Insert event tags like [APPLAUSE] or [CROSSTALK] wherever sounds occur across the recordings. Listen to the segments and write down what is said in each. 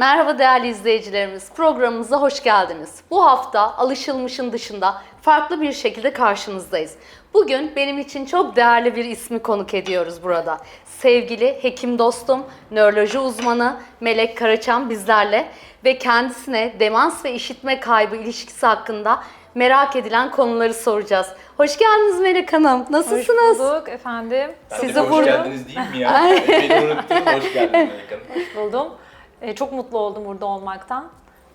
Merhaba değerli izleyicilerimiz. Programımıza hoş geldiniz. Bu hafta alışılmışın dışında farklı bir şekilde karşınızdayız. Bugün benim için çok değerli bir ismi konuk ediyoruz burada. Sevgili hekim dostum, nöroloji uzmanı Melek Karaçam bizlerle ve kendisine demans ve işitme kaybı ilişkisi hakkında merak edilen konuları soracağız. Hoş geldiniz Melek Hanım. Nasılsınız? Hoş bulduk efendim. Ben Sizi hoş burada- geldiniz değil mi ya? [LAUGHS] Beni unuttunuz, hoş geldiniz Melek Hanım. Buldum. Ee, çok mutlu oldum burada olmaktan.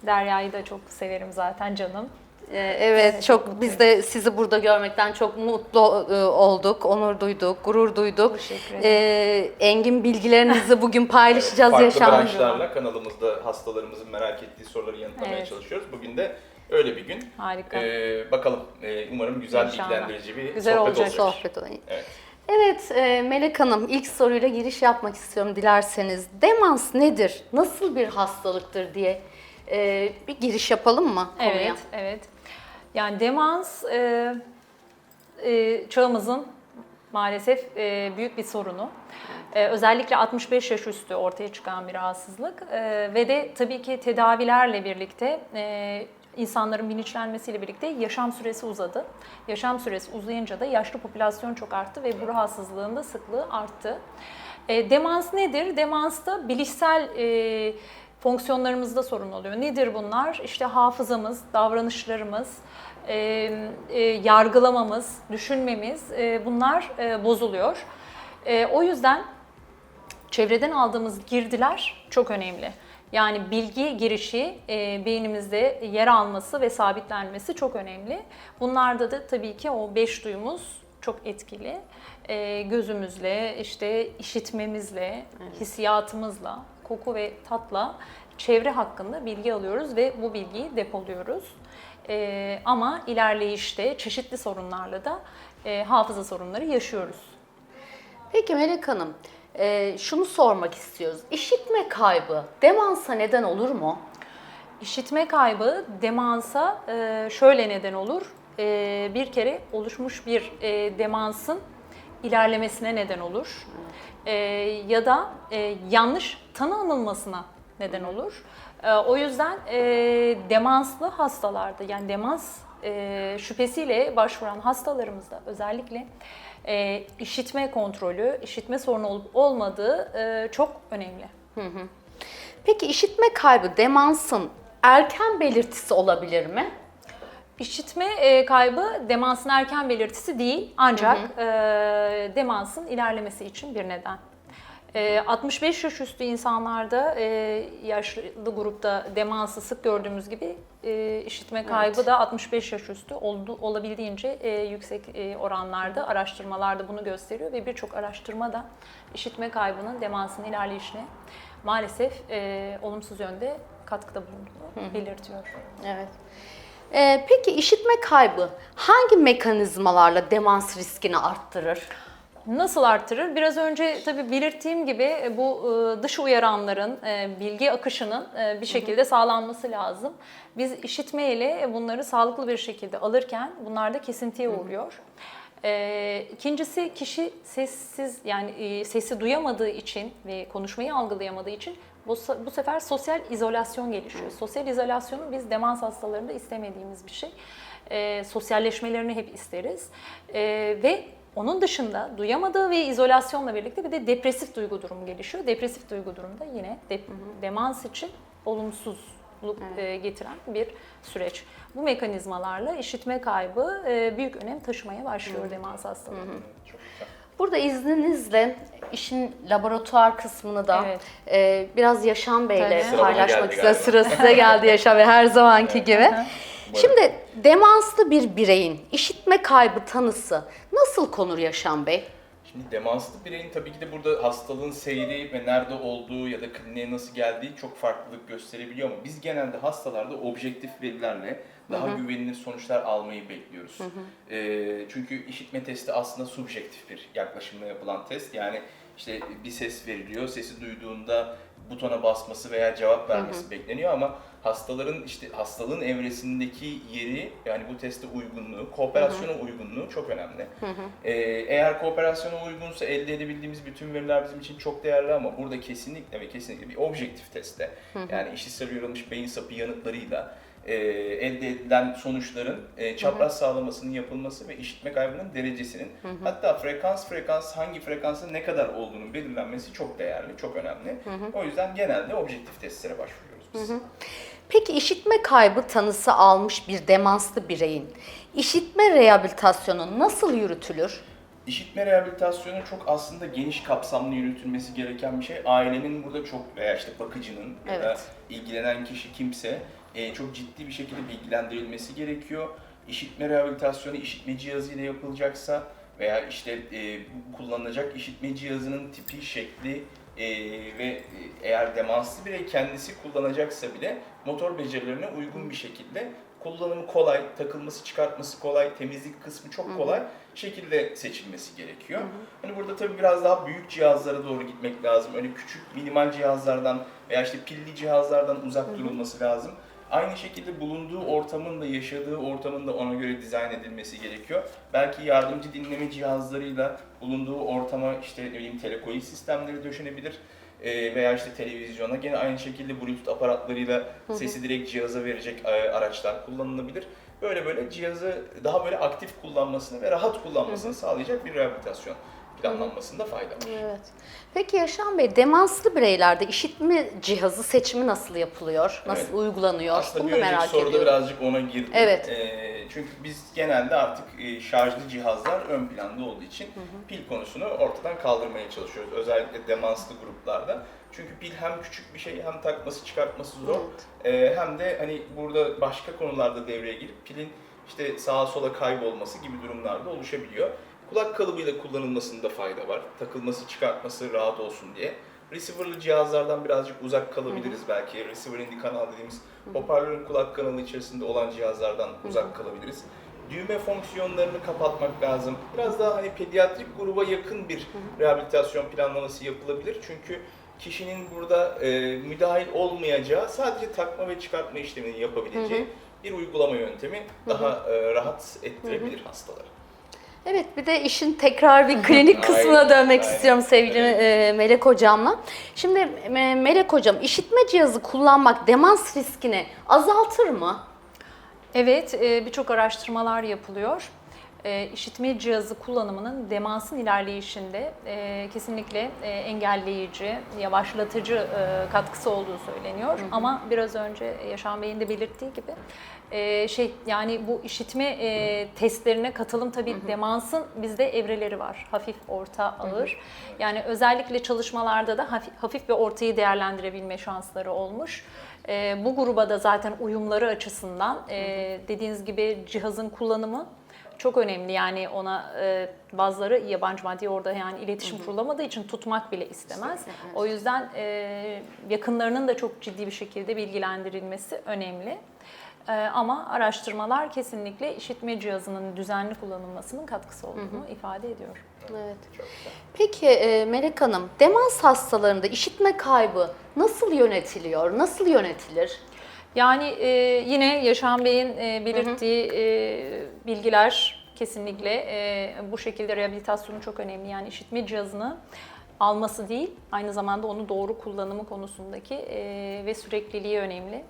Derya'yı da çok severim zaten canım. Ee, Evet, çok biz de sizi burada görmekten çok mutlu e, olduk, onur duyduk, gurur duyduk. Teşekkür Ee, engin bilgilerinizi bugün paylaşacağız Farklı yaşamımızda. branşlarla kanalımızda hastalarımızın merak ettiği soruları yanıtlamaya Evet. çalışıyoruz. Bugün de öyle bir gün. Harika. Ee, bakalım, umarım güzel, İnşallah. bilgilendirici bir Güzel sohbet olacak. olacak. Sohbet olayım. Evet. Evet, e, Melek Hanım ilk soruyla giriş yapmak istiyorum dilerseniz. Demans nedir? Nasıl bir hastalıktır diye e, bir giriş yapalım mı konuya? Evet, evet. Yani demans e, e, çağımızın maalesef büyük bir sorunu. Özellikle 65 yaş üstü ortaya çıkan bir rahatsızlık ve de tabii ki tedavilerle birlikte insanların bilinçlenmesiyle birlikte yaşam süresi uzadı. Yaşam süresi uzayınca da yaşlı popülasyon çok arttı ve bu rahatsızlığın da sıklığı arttı. E, demans nedir? Demansta bilişsel e, fonksiyonlarımızda sorun oluyor. Nedir bunlar? İşte hafızamız, davranışlarımız, e, e, yargılamamız, düşünmemiz e, bunlar e, bozuluyor. E, o yüzden çevreden aldığımız girdiler çok önemli. Yani bilgi girişi e, beynimizde yer alması ve sabitlenmesi çok önemli. Bunlarda da tabii ki o beş duyumuz çok etkili. E, gözümüzle, işte işitmemizle, hissiyatımızla, koku ve tatla çevre hakkında bilgi alıyoruz ve bu bilgiyi depoluyoruz. E, ama ilerleyişte çeşitli sorunlarla da e, hafıza sorunları yaşıyoruz. Peki Melek Hanım, e, şunu sormak istiyoruz. İşitme kaybı demansa neden olur mu? İşitme kaybı demansa e, şöyle neden olur. E, Bir kere oluşmuş bir e, demansın ilerlemesine neden olur. E, Ya da e, yanlış tanı neden olur. E, O yüzden e, demanslı hastalarda yani demans e, şüphesiyle başvuran hastalarımızda özellikle e, işitme kontrolü, işitme sorunu olup olmadığı e, çok önemli. Peki işitme kaybı demansın erken belirtisi olabilir mi? İşitme e, kaybı demansın erken belirtisi değil ancak e, demansın ilerlemesi için bir neden. E, 65 yaş üstü insanlarda e, yaşlı grupta demansı sık gördüğümüz gibi e, işitme kaybı da 65 yaş üstü oldu, olabildiğince e, yüksek e, oranlarda araştırmalarda bunu gösteriyor ve birçok araştırma da işitme kaybının demansın ilerleyişine maalesef e, olumsuz yönde katkıda bulunduğunu belirtiyor. Evet. Peki işitme kaybı hangi mekanizmalarla demans riskini arttırır? Nasıl arttırır? Biraz önce tabii belirttiğim gibi e, bu e, dış uyaranların, e, bilgi akışının bir şekilde sağlanması lazım. Biz işitme ile bunları sağlıklı bir şekilde alırken bunlar da kesintiye uğruyor. E, İkincisi kişi sessiz yani e, sesi duyamadığı için ve konuşmayı algılayamadığı için bu, bu sefer sosyal izolasyon gelişiyor. Sosyal izolasyonu biz demans hastalarında istemediğimiz bir şey. E, sosyalleşmelerini hep isteriz. E, ve onun dışında duyamadığı ve izolasyonla birlikte bir de depresif duygu durumu gelişiyor. Depresif duygu durumda yine de, demans için olumsuzluk e, getiren bir süreç. Bu mekanizmalarla işitme kaybı e, büyük önem taşımaya başlıyor demans hastalığı. Çok güzel. Burada izninizle işin laboratuvar kısmını da Evet. e, biraz Yaşam Bey'le bana paylaşmak istiyorum. Sıra size geldi Yaşam Bey her zamanki gibi. Umarım. Şimdi demanslı bir bireyin işitme kaybı tanısı nasıl konur Yaşam Bey? Şimdi demanslı bireyin tabii ki de burada hastalığın seyri ve nerede olduğu ya da kliniğe nasıl geldiği çok farklılık gösterebiliyor ama biz genelde hastalarda objektif verilerle daha güvenilir sonuçlar almayı bekliyoruz. Ee, çünkü işitme testi aslında subjektif bir yaklaşımla yapılan test. Yani işte bir ses veriliyor, sesi duyduğunda butona basması veya cevap vermesi bekleniyor ama hastaların işte hastalığın evresindeki yeri yani bu teste uygunluğu, kooperasyona uygunluğu çok önemli. Ee, eğer kooperasyona uygunsa elde edebildiğimiz bütün veriler bizim için çok değerli ama burada kesinlikle ve kesinlikle bir objektif testte yani işitsel uyarılmış beyin sapı yanıtlarıyla e, elde edilen sonuçların e, çapraz sağlamasının yapılması ve işitme kaybının derecesinin hatta frekans frekans hangi frekansta ne kadar olduğunu belirlenmesi çok değerli, çok önemli. O yüzden genelde objektif testlere başvuruyoruz biz. Peki işitme kaybı tanısı almış bir demanslı bireyin işitme rehabilitasyonu nasıl yürütülür? İşitme rehabilitasyonu çok aslında geniş kapsamlı yürütülmesi gereken bir şey. Ailenin burada çok veya işte bakıcının ya da Evet. ilgilenen kişi kimse e, çok ciddi bir şekilde bilgilendirilmesi gerekiyor. İşitme rehabilitasyonu işitme cihazıyla yapılacaksa veya işte e, kullanılacak işitme cihazının tipi, şekli e, ve eğer demanslı birey kendisi kullanacaksa bile motor becerilerine uygun bir şekilde kullanımı kolay, takılması, çıkartması kolay, temizlik kısmı çok kolay şekilde seçilmesi gerekiyor. Hani burada tabii biraz daha büyük cihazlara doğru gitmek lazım. Öyle küçük minimal cihazlardan veya işte pilli cihazlardan uzak durulması lazım. Aynı şekilde bulunduğu ortamın da yaşadığı ortamın da ona göre dizayn edilmesi gerekiyor. Belki yardımcı dinleme cihazlarıyla bulunduğu ortama işte ne bileyim telekoil sistemleri döşenebilir. Ee, veya işte televizyona gene aynı şekilde bluetooth aparatlarıyla sesi direkt cihaza verecek e, araçlar kullanılabilir. Böyle böyle cihazı daha böyle aktif kullanmasını ve rahat kullanmasını sağlayacak bir rehabilitasyon planlanmasında fayda var. Evet. Peki Yaşam Bey, demanslı bireylerde işitme cihazı seçimi nasıl yapılıyor? Nasıl Evet. uygulanıyor? Aslında Bunu da merak soruda ediyorum. birazcık ona girdim. Evet. Ee, çünkü biz genelde artık e, şarjlı cihazlar ön planda olduğu için pil konusunu ortadan kaldırmaya çalışıyoruz. Özellikle demanslı gruplarda. Çünkü pil hem küçük bir şey hem takması çıkartması zor. Ee, hem de hani burada başka konularda devreye girip pilin işte sağa sola kaybolması gibi durumlarda oluşabiliyor. Kulak kalıbıyla kullanılmasında fayda var. Takılması, çıkartması rahat olsun diye. Receiver'lı cihazlardan birazcık uzak kalabiliriz belki. Receiver in the kanal dediğimiz hoparlörün kulak kanalı içerisinde olan cihazlardan uzak kalabiliriz. Düğme fonksiyonlarını kapatmak lazım. Biraz daha hani pediatrik gruba yakın bir rehabilitasyon planlaması yapılabilir. Çünkü kişinin burada e, müdahil olmayacağı, sadece takma ve çıkartma işlemini yapabileceği bir uygulama yöntemi daha e, rahat ettirebilir hastalara. Evet bir de işin tekrar bir klinik [LAUGHS] kısmına Aynen, dönmek aynen. istiyorum sevgili Evet. Melek Hocam'la. Şimdi e, Melek Hocam işitme cihazı kullanmak demans riskini azaltır mı? Evet, e, birçok araştırmalar yapılıyor. E, İşitme cihazı kullanımının demansın ilerleyişinde e, kesinlikle e, engelleyici, yavaşlatıcı e, katkısı olduğu söyleniyor. Ama biraz önce Yaşam Bey'in de belirttiği gibi e, şey yani bu işitme e, testlerine katılım tabii demansın bizde evreleri var. Hafif, orta, ağır. Yani özellikle çalışmalarda da hafif, hafif ve ortayı değerlendirebilme şansları olmuş. E, bu gruba da zaten uyumları açısından e, dediğiniz gibi cihazın kullanımı çok önemli. Yani ona e, bazıları yabancı madde orada yani iletişim kurulamadığı için tutmak bile istemez. O yüzden e, yakınlarının da çok ciddi bir şekilde bilgilendirilmesi önemli. E, ama araştırmalar kesinlikle işitme cihazının düzenli kullanılmasının katkısı olduğunu ifade ediyor. Evet. Peki e, Melek Hanım demans hastalarında işitme kaybı nasıl yönetiliyor? Nasıl yönetilir? Yani e, yine Yaşam Bey'in e, belirttiği e, bilgiler kesinlikle e, bu şekilde rehabilitasyonu çok önemli. Yani işitme cihazını alması değil, aynı zamanda onu doğru kullanımı konusundaki e, ve sürekliliği önemli.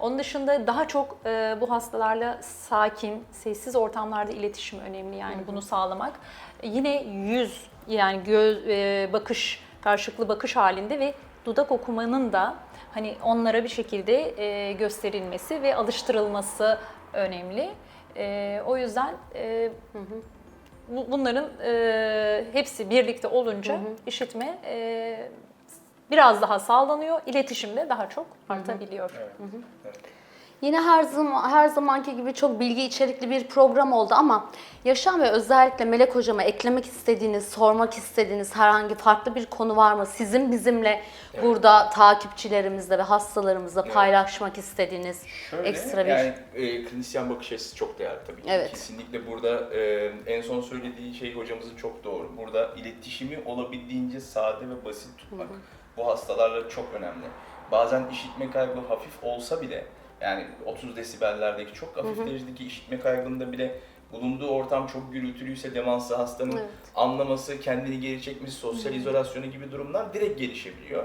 Onun dışında daha çok e, bu hastalarla sakin, sessiz ortamlarda iletişim önemli. Yani bunu sağlamak. Yine yüz yani göz e, bakış karşılıklı bakış halinde ve dudak okumanın da hani onlara bir şekilde e, gösterilmesi ve alıştırılması önemli. E, o yüzden e, bu- bunların e, hepsi birlikte olunca işitme e, biraz daha sağlanıyor, iletişim de daha çok artabiliyor. Evet. Evet. Yine her zaman her zamanki gibi çok bilgi içerikli bir program oldu ama Yaşam ve özellikle Melek Hocama eklemek istediğiniz, sormak istediğiniz herhangi farklı bir konu var mı? Sizin bizimle burada takipçilerimizle ve hastalarımızla Evet. paylaşmak istediğiniz Şöyle, ekstra bir... yani e, klinisyen bakış açısı çok değerli tabii ki. Evet. Kesinlikle burada e, en son söylediği şey hocamızın çok doğru. Burada iletişimi olabildiğince sade ve basit tutmak bu hastalarla çok önemli. Bazen işitme kaybı hafif olsa bile Yani 30 desibellerdeki çok hafif derecedeki işitme kaybında bile bulunduğu ortam çok gürültülüyse demanslı hastanın Evet. anlaması, kendini geri çekmesi, sosyal izolasyonu gibi durumlar direkt gelişebiliyor.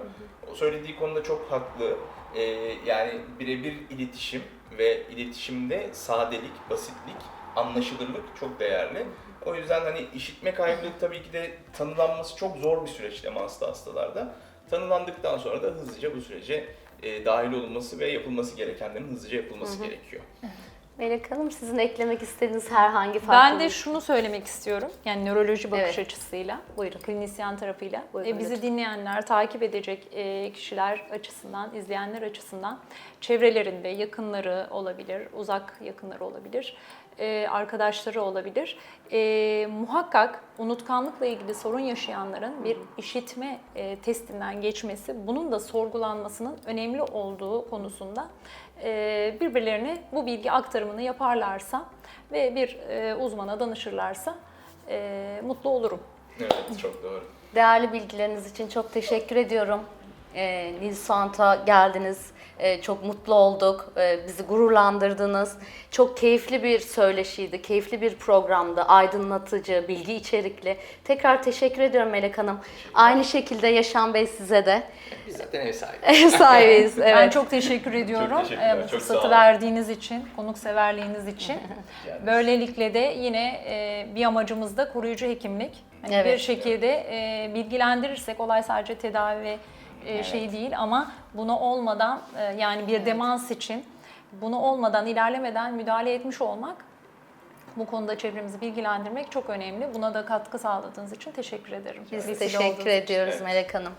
O söylediği konuda çok haklı. Ee, yani birebir iletişim ve iletişimde sadelik, basitlik, anlaşılırlık çok değerli. O yüzden hani işitme kaybı tabii ki de tanılanması çok zor bir süreç demanslı hastalarda. Tanılandıktan sonra da hızlıca bu sürece e, dahil olunması ve yapılması gerekenlerin hızlıca yapılması gerekiyor. Melek Hanım sizin eklemek istediğiniz herhangi farklı Ben de şunu söylemek istiyorum. Yani nöroloji bakış Evet. açısıyla, buyurun klinisyen tarafıyla. Buyurun, E, bizi lütfen. dinleyenler, takip edecek e, kişiler açısından, izleyenler açısından çevrelerinde yakınları olabilir, uzak yakınları olabilir, e, arkadaşları olabilir. E, muhakkak unutkanlıkla ilgili sorun yaşayanların bir işitme e, testinden geçmesi, bunun da sorgulanmasının önemli olduğu konusunda e, birbirlerine bu bilgi aktarımını yaparlarsa ve bir e, uzmana danışırlarsa e, mutlu olurum. Evet, çok doğru. Değerli bilgileriniz için çok teşekkür ediyorum. Ee, Nilsuant'a geldiniz. Ee, çok mutlu olduk. Ee, bizi gururlandırdınız. Çok keyifli bir söyleşiydi, keyifli bir programdı. Aydınlatıcı, bilgi içerikli. Tekrar teşekkür ediyorum Melek Hanım. Aynı şekilde Yaşam Bey size de. Biz zaten ev sahibi. [LAUGHS] Ev sahibiyiz. Evet. Ben çok teşekkür ediyorum e, bu çok sağ fırsatı olun. verdiğiniz için, konukseverliğiniz için. [LAUGHS] Yani Böylelikle de yine e, bir amacımız da koruyucu hekimlik. Hani Evet. Bir şekilde e, bilgilendirirsek olay sadece tedavi e, şey değil ama bunu olmadan e, yani bir demans için bunu olmadan ilerlemeden müdahale etmiş olmak bu konuda çevremizi bilgilendirmek çok önemli. Buna da katkı sağladığınız için teşekkür ederim. Biz Vesile teşekkür için. ediyoruz Evet. Melek Hanım.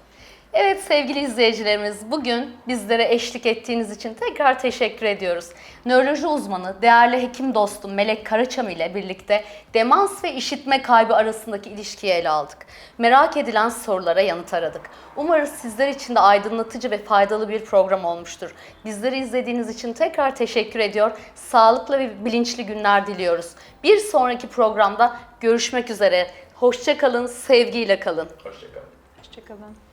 Evet sevgili izleyicilerimiz bugün bizlere eşlik ettiğiniz için tekrar teşekkür ediyoruz. Nöroloji uzmanı, değerli hekim dostum Melek Karaçam ile birlikte demans ve işitme kaybı arasındaki ilişkiyi ele aldık. Merak edilen sorulara yanıt aradık. Umarız sizler için de aydınlatıcı ve faydalı bir program olmuştur. Bizleri izlediğiniz için tekrar teşekkür ediyor. Sağlıklı ve bilinçli günler diliyoruz. Bir sonraki programda görüşmek üzere. Hoşça kalın, sevgiyle kalın. hoşçakalın. Hoşçakalın.